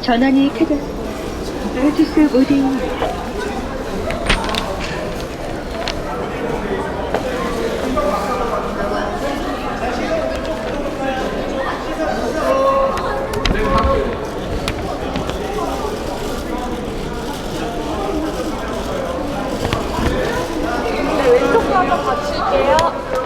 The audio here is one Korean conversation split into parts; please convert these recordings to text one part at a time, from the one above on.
전원이 켜졌습니다. 블루투스 모드입니다. 한번 거칠게요.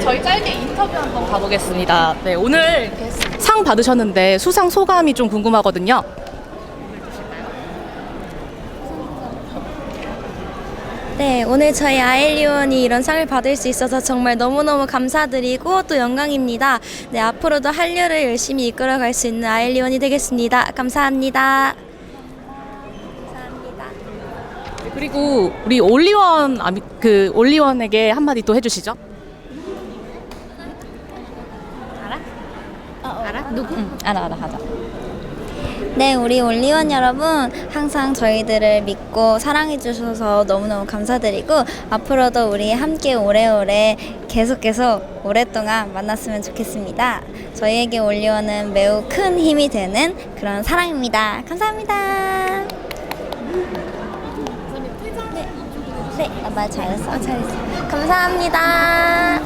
네, 저희 짧게 인터뷰 한번 가보겠습니다. 네, 오늘 이렇게 상 받으셨는데 수상 소감이 좀 궁금하거든요. 네, 오늘 저희 아일리온이 이런 상을 받을 수 있어서 정말 너무너무 감사드리고 또 영광입니다. 네, 앞으로도 한류를 열심히 이끌어갈 수 있는 아일리온이 되겠습니다. 감사합니다. 감사합니다. 그리고 우리 올리원 아미- 그 올리원에게 한마디 또 해주시죠. 알아? 누구? 알아, 알아, 하자. 네, 우리 올리원 여러분 항상 저희들을 믿고 사랑해 주셔서 너무너무 감사드리고 앞으로도 우리 함께 오래오래 계속 계속 오랫동안 만났으면 좋겠습니다. 저희에게 올리원은 매우 큰 힘이 되는 그런 사랑입니다. 감사합니다. 네, 네, 아, 말 잘했어. 잘했어. 감사합니다.